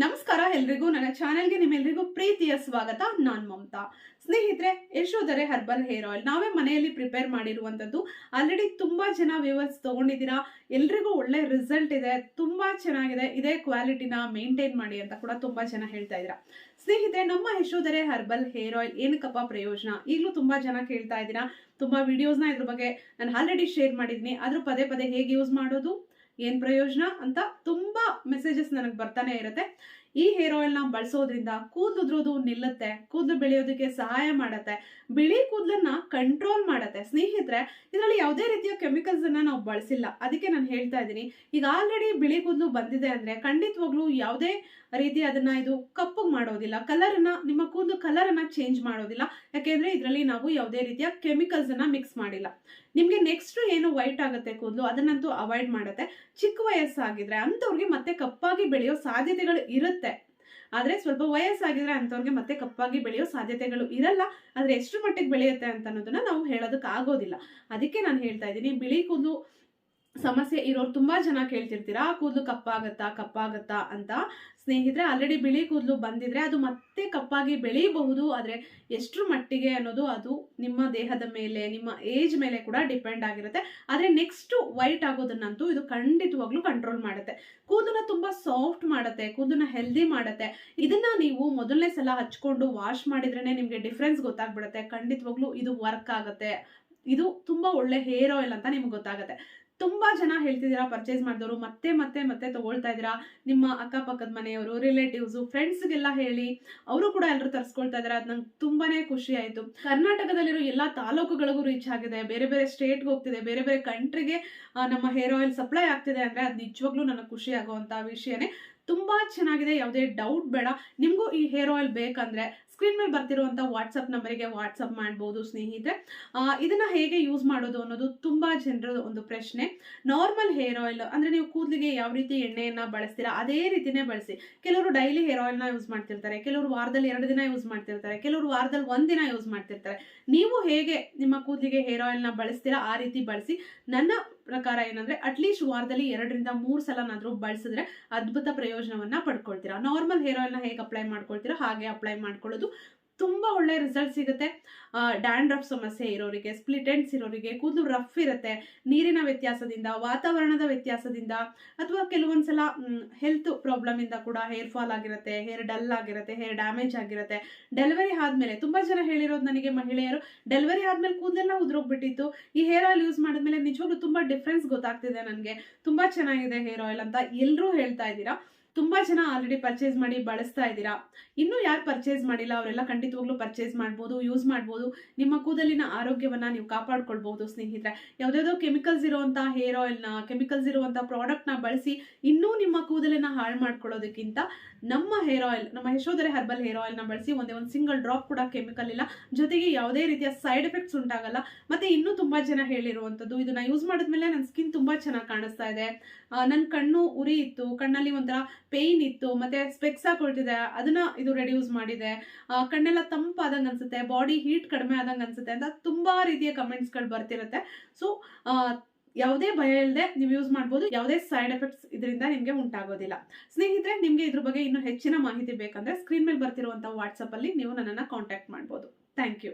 ನಮಸ್ಕಾರ ಎಲ್ರಿಗೂ, ನನ್ನ ಚಾನೆಲ್ಗೆ ನಿಮ್ಮೆಲ್ರಿಗೂ ಪ್ರೀತಿಯ ಸ್ವಾಗತ. ನಾನ್ ಮಮತಾ. ಸ್ನೇಹಿತರೆ, ಯಶೋಧರೆ ಹರ್ಬಲ್ ಹೇರ್ ಆಯಿಲ್ ನಾವೇ ಮನೆಯಲ್ಲಿ ಪ್ರಿಪೇರ್ ಮಾಡಿರುವಂಥದ್ದು. ಆಲ್ರೆಡಿ ತುಂಬ ಜನ ವ್ಯೂವರ್ಸ್ ತೊಗೊಂಡಿದ್ದೀರಾ? ಎಲ್ರಿಗೂ ಒಳ್ಳೆ ರಿಸಲ್ಟ್ ಇದೆ. ತುಂಬ ಚೆನ್ನಾಗಿದೆ. ಇದೇ ಕ್ವಾಲಿಟಿನ ಮೇಂಟೈನ್ ಮಾಡಿ ಅಂತ ಕೂಡ ತುಂಬ ಜನ ಹೇಳ್ತಾ ಇದ್ದೀರಾ. ಸ್ನೇಹಿತರೆ, ನಮ್ಮ ಯಶೋಧರೆ ಹರ್ಬಲ್ ಹೇರ್ ಆಯಿಲ್ ಏನಕ್ಕಪ್ಪ ಪ್ರಯೋಜನ? ಈಗಲೂ ತುಂಬ ಜನ ಕೇಳ್ತಾ ಇದ್ದೀರಾ. ತುಂಬ ವಿಡಿಯೋಸ್ನ ಇದ್ರ ಬಗ್ಗೆ ನಾನು ಆಲ್ರೆಡಿ ಶೇರ್ ಮಾಡಿದ್ದೀನಿ. ಆದರೂ ಪದೇ ಪದೇ ಹೇಗೆ ಯೂಸ್ ಮಾಡೋದು? ಏನ್ ಪ್ರಯೋಜನ ಅಂತ ತುಂಬಾ ಮೆಸೇಜಸ್ ನನಗೆ ಬರ್ತಾನೆ ಇರುತ್ತೆ. ಈ ಹೇರ್ ಆಯಿಲ್ನ ಬಳಸೋದ್ರಿಂದ ಕೂದಲು ಉದ್ರೋದು ನಿಲ್ಲುತ್ತೆ, ಕೂದಲು ಬೆಳೆಯೋದಕ್ಕೆ ಸಹಾಯ ಮಾಡುತ್ತೆ, ಬಿಳಿ ಕೂದಲನ್ನ ಕಂಟ್ರೋಲ್ ಮಾಡುತ್ತೆ. ಸ್ನೇಹಿತರೆ, ಇದರಲ್ಲಿ ಯಾವುದೇ ರೀತಿಯ ಕೆಮಿಕಲ್ಸ್ ಅನ್ನ ನಾವು ಬಳಸಿಲ್ಲ. ಅದಕ್ಕೆ ನಾನು ಹೇಳ್ತಾ ಇದ್ದೀನಿ. ಈಗ ಆಲ್ರೆಡಿ ಬಿಳಿ ಕೂದಲು ಬಂದಿದೆ ಅಂದ್ರೆ ಖಂಡಿತವಾಗ್ಲೂ ಯಾವುದೇ ರೀತಿ ಅದನ್ನ ಇದು ಕಪ್ಪು ಮಾಡೋದಿಲ್ಲ. ಕಲರ್ ಅನ್ನ, ನಿಮ್ಮ ಕೂದಲು ಕಲರ್ ಅನ್ನ ಚೇಂಜ್ ಮಾಡೋದಿಲ್ಲ. ಯಾಕೆಂದ್ರೆ ಇದರಲ್ಲಿ ನಾವು ಯಾವುದೇ ರೀತಿಯ ಕೆಮಿಕಲ್ಸ್ ಅನ್ನ ಮಿಕ್ಸ್ ಮಾಡಿಲ್ಲ. ನಿಮ್ಗೆ ನೆಕ್ಸ್ಟ್ ಏನು ವೈಟ್ ಆಗುತ್ತೆ ಕೂದಲು, ಅದನ್ನಂತೂ ಅವಾಯ್ಡ್ ಮಾಡುತ್ತೆ. ಚಿಕ್ಕ ವಯಸ್ಸಾಗಿದ್ರೆ ಅಂಥವ್ರಿಗೆ ಮತ್ತೆ ಕಪ್ಪಾಗಿ ಬೆಳೆಯೋ ಸಾಧ್ಯತೆಗಳು ಇರುತ್ತೆ. ಆದರೆ ಸ್ವಲ್ಪ ವಯಸ್ಸಾಗಿದ್ರೆ ಅಂಥವ್ರಿಗೆ ಮತ್ತೆ ಕಪ್ಪಾಗಿ ಬೆಳೆಯೋ ಸಾಧ್ಯತೆಗಳು ಇರಲ್ಲ. ಆದರೆ ಎಷ್ಟು ಮಟ್ಟಿಗೆ ಬೆಳೆಯುತ್ತೆ ಅಂತ ಅನ್ನೋದನ್ನ ನಾವು ಹೇಳೋದಕ್ಕೆ ಆಗೋದಿಲ್ಲ ಅದಕ್ಕೆ ನಾನು ಹೇಳ್ತಾ ಇದ್ದೀನಿ, ಬಿಳಿ ಕೂದಲು ಸಮಸ್ಯೆ ಇರೋರು ತುಂಬಾ ಜನ ಕೇಳ್ತಿರ್ತೀರಾ ಕೂದಲು ಕಪ್ಪಾಗತ್ತಾ ಕಪ್ಪಾಗತ್ತಾ ಅಂತ ಸ್ನೇಹಿತರೆ ಆಲ್ರೆಡಿ ಬಿಳಿ ಕೂದಲು ಬಂದಿದ್ರೆ ಅದು ಮತ್ತೆ ಕಪ್ಪಾಗಿ ಬೆಳೆಯಬಹುದು ಆದ್ರೆ ಎಷ್ಟರ ಮಟ್ಟಿಗೆ ಅನ್ನೋದು ಅದು ನಿಮ್ಮ ದೇಹದ ಮೇಲೆ, ನಿಮ್ಮ ಏಜ್ ಮೇಲೆ ಕೂಡ ಡಿಪೆಂಡ್ ಆಗಿರುತ್ತೆ. ಆದ್ರೆ ನೆಕ್ಸ್ಟ್ ವೈಟ್ ಆಗೋದನ್ನಂತೂ ಇದು ಖಂಡಿತವಾಗ್ಲೂ ಕಂಟ್ರೋಲ್ ಮಾಡುತ್ತೆ. ಕೂದಲನ್ನ ತುಂಬಾ ಸಾಫ್ಟ್ ಮಾಡುತ್ತೆ, ಕೂದಲನ್ನ ಹೆಲ್ದಿ ಮಾಡುತ್ತೆ. ಇದನ್ನ ನೀವು ಮೊದಲನೇ ಸಲ ಹಚ್ಕೊಂಡು ವಾಶ್ ಮಾಡಿದ್ರೇನೆ ನಿಮಗೆ ಡಿಫ್ರೆನ್ಸ್ ಗೊತ್ತಾಗ್ಬಿಡುತ್ತೆ. ಖಂಡಿತವಾಗ್ಲೂ ಇದು ವರ್ಕ್ ಆಗುತ್ತೆ. ಇದು ತುಂಬಾ ಒಳ್ಳೆ ಹೇರ್ ಆಯಿಲ್ ಅಂತ ನಿಮ್ಗೆ ಗೊತ್ತಾಗುತ್ತೆ. ತುಂಬಾ ಜನ ಹೇಳ್ತಿದ್ದೀರಾ ಪರ್ಚೇಸ್ ಮಾಡಿದವರು, ಮತ್ತೆ ಮತ್ತೆ ಮತ್ತೆ ತಗೊಳ್ತಾ ಇದ್ದೀರಾ, ನಿಮ್ಮ ಅಕ್ಕಪಕ್ಕದ ಮನೆಯವರು ರಿಲೇಟಿವ್ಸು ಫ್ರೆಂಡ್ಸ್ಗೆಲ್ಲ ಹೇಳಿ, ಅವರು ಕೂಡ ಎಲ್ಲರೂ ತರಿಸ್ಕೊಳ್ತಾ ಇದ್ದಾರೆ, ಅದು ನಂಗೆ ತುಂಬಾನೇ ಖುಷಿ ಆಯಿತು. ಕರ್ನಾಟಕದಲ್ಲಿರೋ ಎಲ್ಲ ತಾಲೂಕುಗಳಿಗೂ ರೀಚ್ ಆಗಿದೆ, ಬೇರೆ ಬೇರೆ ಸ್ಟೇಟ್ಗೆ ಹೋಗ್ತಿದೆ, ಬೇರೆ ಬೇರೆ ಕಂಟ್ರಿಗೆ ನಮ್ಮ ಹೇರ್ ಆಯಿಲ್ ಸಪ್ಲೈ ಆಗ್ತಿದೆ ಅಂದರೆ ಅದು ನಿಜವಾಗ್ಲೂ ನನಗೆ ಖುಷಿ ಆಗುವಂಥ ವಿಷಯನೇ. ತುಂಬಾ ಚೆನ್ನಾಗಿದೆ, ಯಾವುದೇ ಡೌಟ್ ಬೇಡ. ನಿಮಗೂ ಈ ಹೇರ್ ಆಯಿಲ್ ಬೇಕಂದ್ರೆ ಸ್ಕ್ರೀನ್ ಮೇಲೆ ಬರ್ತಿರುವಂಥ ವಾಟ್ಸಪ್ ನಂಬರಿಗೆ ವಾಟ್ಸಪ್ ಮಾಡ್ಬೋದು ಸ್ನೇಹಿತರೆ. ಇದನ್ನು ಹೇಗೆ ಯೂಸ್ ಮಾಡೋದು ಅನ್ನೋದು ತುಂಬಾ ಜನರ ಒಂದು ಪ್ರಶ್ನೆ. ನಾರ್ಮಲ್ ಹೇರ್ ಆಯಿಲ್ ಅಂದ್ರೆ ನೀವು ಕೂದಲಿಗೆ ಯಾವ ರೀತಿ ಎಣ್ಣೆಯನ್ನ ಬಳಸ್ತೀರಾ, ಅದೇ ರೀತಿನೇ ಬಳಸಿ. ಕೆಲವರು ಡೈಲಿ ಹೇರ್ ಆಯಿಲ್ನ ಯೂಸ್ ಮಾಡ್ತಿರ್ತಾರೆ, ಕೆಲವರು ವಾರದಲ್ಲಿ ಎರಡು ದಿನ ಯೂಸ್ ಮಾಡ್ತಿರ್ತಾರೆ, ಕೆಲವರು ವಾರದಲ್ಲಿ ಒಂದಿನ ಯೂಸ್ ಮಾಡ್ತಿರ್ತಾರೆ. ನೀವು ಹೇಗೆ ನಿಮ್ಮ ಕೂದಲಿಗೆ ಹೇರ್ ಆಯಿಲ್ನ ಬಳಸ್ತೀರಾ, ಆ ರೀತಿ ಬಳಸಿ. ನನ್ನ ಪ್ರಕಾರ ಏನಂದ್ರೆ ಅಟ್ಲೀಸ್ಟ್ ವಾರದಲ್ಲಿ ಎರಡರಿಂದ ಮೂರು ಸಲನಾದ್ರೂ ಬಳಸಿದ್ರೆ ಅದ್ಭುತ ಪ್ರಯೋಜನವನ್ನ ಪಡ್ಕೊಳ್ತೀರಾ? ನಾರ್ಮಲ್ ಹೇರ್ ಆಯಿಲ್ನ ಹೇಗೆ ಅಪ್ಲೈ ಮಾಡ್ಕೊಳ್ತೀರಾ? ಹಾಗೆ ಅಪ್ಲೈ ಮಾಡ್ಕೊಳ್ಳೋದು ತುಂಬಾ ಒಳ್ಳೆ ರಿಸಲ್ಟ್ ಸಿಗುತ್ತೆ. ಡ್ಯಾಂಡ್ರಫ್ ಸಮಸ್ಯೆ ಇರೋರಿಗೆ ಸ್ಪ್ಲಿಟೆಂಟ್ಸ್ ಇರೋರಿಗೆ, ಕೂದಲು ರಫ್ ಇರುತ್ತೆ. ನೀರಿನ ವ್ಯತ್ಯಾಸದಿಂದ, ವಾತಾವರಣದ ವ್ಯತ್ಯಾಸದಿಂದ ಅಥವಾ ಕೆಲವೊಂದ್ಸಲ ಹೆಲ್ತ್ ಪ್ರಾಬ್ಲಮ್ ಇಂದ ಕೂಡ ಹೇರ್ ಫಾಲ್ ಆಗಿರುತ್ತೆ ಹೇರ್ ಡಲ್ ಆಗಿರುತ್ತೆ ಹೇರ್ ಡ್ಯಾಮೇಜ್ ಆಗಿರುತ್ತೆ. ಡೆಲಿವರಿ ಆದ್ಮೇಲೆ, ತುಂಬಾ ಜನ ಹೇಳಿರೋದು ನನಗೆ ಮಹಿಳೆಯರು ಡೆಲಿವರಿ ಆದ್ಮೇಲೆ ಕೂದಲೆಲ್ಲ ಉದ್ರೋಗ್ಬಿಟ್ಟಿತ್ತು. ಈ ಹೇರ್ ಆಯಿಲ್ ಯೂಸ್ ಮಾಡಿದ್ಮೇಲೆ ನಿಜವಾಗ್ಲೂ ತುಂಬಾ ಡಿಫ್ರೆನ್ಸ್ ಗೊತ್ತಾಗ್ತಿದೆ ನನಗೆ. ತುಂಬಾ ಚೆನ್ನಾಗಿದೆ ಹೇರ್ ಆಯಿಲ್ ಅಂತ ಎಲ್ಲರೂ ಹೇಳ್ತಾ ಇದ್ದೀರಾ. ತುಂಬಾ ಜನ ಆಲ್ರೆಡಿ ಪರ್ಚೇಸ್ ಮಾಡಿ ಬಳಸ್ತಾ ಇದ್ದೀರಾ? ಇನ್ನೂ ಯಾರು ಪರ್ಚೇಸ್ ಮಾಡಿಲ್ಲ, ಅವರೆಲ್ಲ ಖಂಡಿತವಾಗ್ಲೂ ಪರ್ಚೇಸ್ ಮಾಡ್ಬೋದು ಯೂಸ್ ಮಾಡ್ಬೋದು. ನಿಮ್ಮ ಕೂದಲಿನ ಆರೋಗ್ಯವನ್ನ ನೀವು ಕಾಪಾಡ್ಕೊಳ್ಬಹುದು ಸ್ನೇಹಿತರೆ. ಯಾವ್ದಾವ್ದೋ ಕೆಮಿಕಲ್ಸ್ ಇರುವಂತಹ ಹೇರ್ ಆಯಿಲ್ನ ಕೆಮಿಕಲ್ಸ್ ಇರುವಂತ ಪ್ರಾಡಕ್ಟ್ನ ಬಳಸಿ ಇನ್ನೂ ನಿಮ್ಮ ಕೂದಲಿನ ಹಾಳು ಮಾಡ್ಕೊಳ್ಳೋದಕ್ಕಿಂತ ನಮ್ಮ ಹೇರ್ ಆಯಿಲ್ ನಮ್ಮ ಯಶೋಧರೆ ಹರ್ಬಲ್ ಹೇರ್ ಆಯಿಲ್ನ ಬಳಸಿ ಒಂದೇ ಒಂದು ಸಿಂಗಲ್ ಡ್ರಾಪ್ ಕೂಡ ಕೆಮಿಕಲ್ ಇಲ್ಲ. ಜೊತೆಗೆ ಯಾವುದೇ ರೀತಿಯ ಸೈಡ್ ಎಫೆಕ್ಟ್ಸ್ ಉಂಟಾಗಲ್ಲ. ಮತ್ತೆ ಇನ್ನೂ ತುಂಬಾ ಜನ ಹೇಳಿರುವಂಥದ್ದು ಇದನ್ನ ಯೂಸ್ ಮಾಡಿದ್ಮೇಲೆ ನನ್ನ ಸ್ಕಿನ್ ತುಂಬಾ ಚೆನ್ನಾಗಿ ಕಾಣಿಸ್ತಾ ಇದೆ. ನನ್ನ ಕಣ್ಣು ಉರಿ ಇತ್ತು. ಕಣ್ಣಲ್ಲಿ ಒಂಥರ ಪೇಯ್ನ್ ಇತ್ತು, ಮತ್ತೆ ಸ್ಪೆಕ್ಸ್ ಹಾಕೊಳ್ತಿದೆ ಅದನ್ನ ಇದು ರೆಡ್ಯೂಸ್ ಮಾಡಿದೆ. ಕಣ್ಣೆಲ್ಲ ತಂಪಾದಂಗೆ ಅನ್ಸುತ್ತೆ ಬಾಡಿ ಹೀಟ್ ಕಡಿಮೆ ಆದಂಗೆ ಅನ್ಸುತ್ತೆ ಅಂತ ತುಂಬಾ ರೀತಿಯ ಕಮೆಂಟ್ಸ್ಗಳು ಬರ್ತಿರುತ್ತೆ. ಸೊ ಯಾವುದೇ ಭಯ ಇಲ್ಲದೆ ನೀವು ಯೂಸ್ ಮಾಡ್ಬೋದು, ಯಾವುದೇ ಸೈಡ್ ಎಫೆಕ್ಟ್ಸ್ ಇದರಿಂದ ನಿಮಗೆ ಉಂಟಾಗೋದಿಲ್ಲ. ಸ್ನೇಹಿತರೆ, ನಿಮಗೆ ಇದ್ರ ಬಗ್ಗೆ ಇನ್ನೂ ಹೆಚ್ಚಿನ ಮಾಹಿತಿ ಬೇಕಂದ್ರೆ ಸ್ಕ್ರೀನ್ ಮೇಲೆ ಬರ್ತಿರುವಂಥ ವಾಟ್ಸಪ್ಪಲ್ಲಿ ನೀವು ನನ್ನನ್ನು ಕಾಂಟ್ಯಾಕ್ಟ್ ಮಾಡ್ಬೋದು. Thank you